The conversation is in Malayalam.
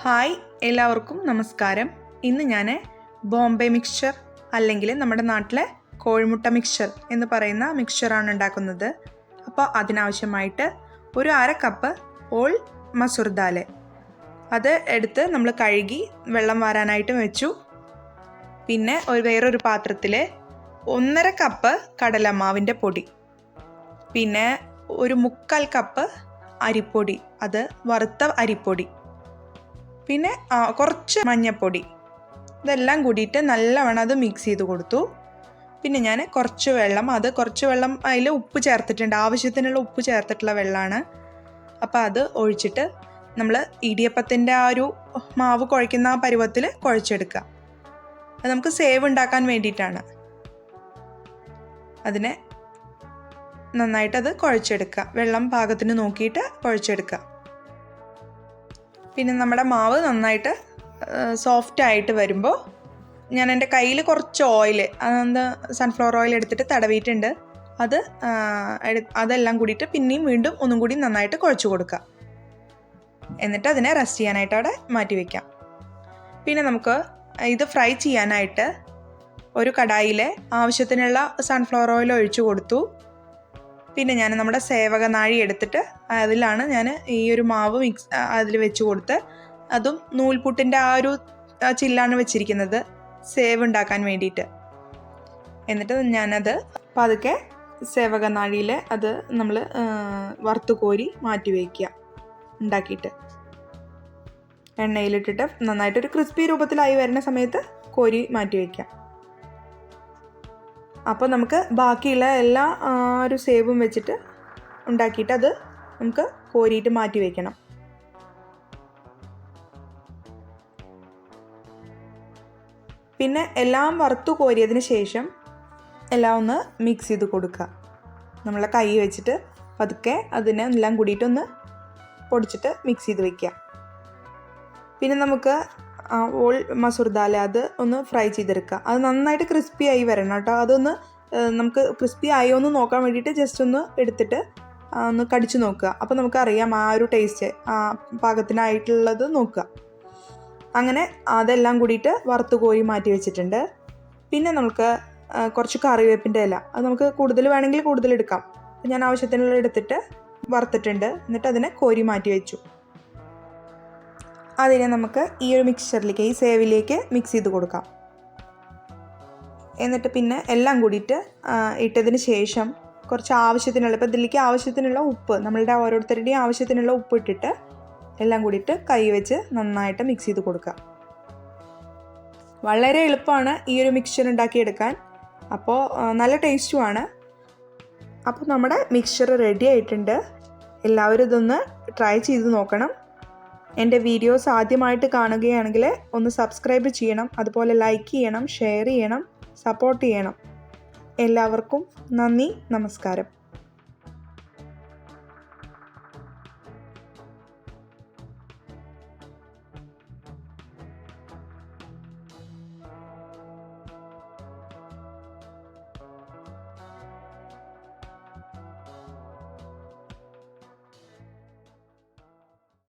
ഹായ് എല്ലാവർക്കും നമസ്കാരം. ഇന്ന് ഞാൻ ബോംബെ മിക്സ്ചർ അല്ലെങ്കിൽ നമ്മുടെ നാട്ടിലെ കോഴിമുട്ട മിക്സ്ചർ എന്ന് പറയുന്ന മിക്സ്ചറാണ് ഉണ്ടാക്കുന്നത്. അപ്പോൾ അതിനാവശ്യമായിട്ട് ഒരു അര കപ്പ് ഓൾ മസൂർ ദാൽ അത് എടുത്ത് നമ്മൾ കഴുകി വെള്ളം വാരാനായിട്ട് വെച്ചു. പിന്നെ ഒരു വേറൊരു പാത്രത്തിൽ ഒന്നര കപ്പ് കടലമാവിന്റെ പൊടി. പിന്നെ ഒരു മുക്കാൽ കപ്പ് അരിപ്പൊടി അത് വറുത്ത അരിപ്പൊടി. പിന്നെ കുറച്ച് മഞ്ഞൾപ്പൊടി ഇതെല്ലാം കൂടിയിട്ട് നല്ലവണ്ണം അത് മിക്സ് ചെയ്ത് കൊടുത്തു. പിന്നെ ഞാൻ കുറച്ച് വെള്ളം അത് കുറച്ച് വെള്ളം അതിൽ ഉപ്പ് ചേർത്തിട്ടുണ്ട്. ആവശ്യത്തിനുള്ള ഉപ്പ് ചേർത്തിട്ടുള്ള വെള്ളമാണ് അപ്പോൾ അത് ഒഴിച്ചിട്ട് നമ്മൾ ഇടിയപ്പത്തിന്റെ ആ ഒരു മാവ് കുഴയ്ക്കുന്ന ആ പരുവത്തിൽ കുഴച്ചെടുക്കുക. അത് നമുക്ക് സേവ് ഉണ്ടാക്കാൻ വേണ്ടിയിട്ടാണ്. അതിനെ നന്നായിട്ട് അത് കുഴച്ചെടുക്കുക. വെള്ളം പാകത്തിന് നോക്കിയിട്ട് കുഴച്ചെടുക്കുക. പിന്നെ നമ്മുടെ മാവ് നന്നായിട്ട് സോഫ്റ്റ് ആയിട്ട് വരുമ്പോൾ ഞാൻ എന്റെ കയ്യിൽ കുറച്ച് ഓയിൽ അതെന്താ സൺഫ്ലവർ ഓയിൽ എടുത്തിട്ട് തടവിയിട്ടുണ്ട്. അത് അതെല്ലാം കൂടിയിട്ട് പിന്നെയും വീണ്ടും ഒന്നും കൂടി നന്നായിട്ട് കുഴച്ച് കൊടുക്കുക. എന്നിട്ട് അതിനെ റെസ്റ്റ് ചെയ്യാനായിട്ട് അവിടെ മാറ്റി വയ്ക്കാം പിന്നെ നമുക്ക് ഇത് ഫ്രൈ ചെയ്യാനായിട്ട് ഒരു കടായിൽ ആവശ്യത്തിനുള്ള സൺഫ്ലവർ ഓയിൽ ഒഴിച്ചു കൊടുത്തു. പിന്നെ ഞാൻ നമ്മുടെ സേവകനാഴി എടുത്തിട്ട് അതിലാണ് ഞാൻ ഈ ഒരു മാവ് മിക്സ് അതിൽ വെച്ച് കൊടുത്ത് അതും നൂൽപുട്ടിന്റെ ആ ഒരു ചില്ലാണ് വെച്ചിരിക്കുന്നത് സേവ് ഉണ്ടാക്കാൻ വേണ്ടിയിട്ട്. എന്നിട്ട് ഞാനത് പതുക്കെ സേവക നാഴിയിൽ അത് നമ്മൾ വറുത്ത് കോരി മാറ്റി വയ്ക്കുക ഉണ്ടാക്കിയിട്ട്. എണ്ണയിലിട്ടിട്ട് നന്നായിട്ടൊരു ക്രിസ്പി രൂപത്തിലായി വരുന്ന സമയത്ത് കോരി മാറ്റി വയ്ക്കാം അപ്പോൾ നമുക്ക് ബാക്കിയുള്ള എല്ലാ ഒരു സേവും വെച്ചിട്ട് ഉണ്ടാക്കിയിട്ട് അത് നമുക്ക് കോരിയിട്ട് മാറ്റി വയ്ക്കണം പിന്നെ എല്ലാം വറുത്തു കോരിയതിന് ശേഷം എല്ലാം ഒന്ന് മിക്സ് ചെയ്ത് കൊടുക്കുക. നമ്മളെ കൈ വെച്ചിട്ട് പതുക്കെ അതിനെ എല്ലാം കൂടിയിട്ടൊന്ന് പൊടിച്ചിട്ട് മിക്സ് ചെയ്ത് വയ്ക്കുക പിന്നെ നമുക്ക് ഓൾ മസൂർ ദാൽ അത് ഒന്ന് ഫ്രൈ ചെയ്തെടുക്കുക. അത് നന്നായിട്ട് ക്രിസ്പി ആയി വരണം കേട്ടോ. അതൊന്ന് നമുക്ക് ക്രിസ്പി ആയോ എന്ന് നോക്കാൻ വേണ്ടിയിട്ട് ജസ്റ്റ് ഒന്ന് എടുത്തിട്ട് ഒന്ന് കടിച്ചു നോക്കുക. അപ്പോൾ നമുക്കറിയാം ആ ഒരു ടേസ്റ്റ് ആ പാകത്തിനായിട്ടുള്ളത് നോക്കുക. അങ്ങനെ അതെല്ലാം കൂടിയിട്ട് വറുത്ത് കോരി മാറ്റി വെച്ചിട്ടുണ്ട്. പിന്നെ നമുക്ക് കുറച്ച് കറിവേപ്പിന്റെ ഇല. അത് നമുക്ക് കൂടുതൽ വേണമെങ്കിൽ കൂടുതൽ എടുക്കാം. ഞാൻ ആവശ്യത്തിനുള്ള എടുത്തിട്ട് വറുത്തിട്ടുണ്ട്. എന്നിട്ട് അതിനെ കോരി മാറ്റി വെച്ചു. അതിനെ നമുക്ക് ഈ ഒരു മിക്സ്ചറിലേക്ക് ഈ സേവിലേക്ക് മിക്സ് ചെയ്ത് കൊടുക്കാം. എന്നിട്ട് പിന്നെ എല്ലാം കൂടിയിട്ട് ഇട്ടതിന് ശേഷം കുറച്ച് ആവശ്യത്തിനുള്ള ഇപ്പോൾ ഇതിലേക്ക് ആവശ്യത്തിനുള്ള ഉപ്പ് നമ്മളുടെ ഓരോരുത്തരുടെയും ആവശ്യത്തിനുള്ള ഉപ്പ് ഇട്ടിട്ട് എല്ലാം കൂടിയിട്ട് കൈ വെച്ച് നന്നായിട്ട് മിക്സ് ചെയ്ത് കൊടുക്കുക. വളരെ എളുപ്പമാണ് ഈ ഒരു മിക്സ്ചർ ഉണ്ടാക്കിയെടുക്കാൻ. അപ്പോൾ നല്ല ടേസ്റ്റുമാണ് അപ്പോൾ നമ്മുടെ മിക്സ്ചർ റെഡി ആയിട്ടുണ്ട്. എല്ലാവരും ഇതൊന്ന് ട്രൈ ചെയ്ത് നോക്കണം. എന്റെ വീഡിയോസ് ആദ്യമായിട്ട് കാണുകയാണെങ്കിൽ ഒന്ന് സബ്സ്ക്രൈബ് ചെയ്യണം അതുപോലെ ലൈക്ക് ചെയ്യണം ഷെയർ ചെയ്യണം സപ്പോർട്ട് ചെയ്യണം. എല്ലാവർക്കും നന്ദി നമസ്കാരം.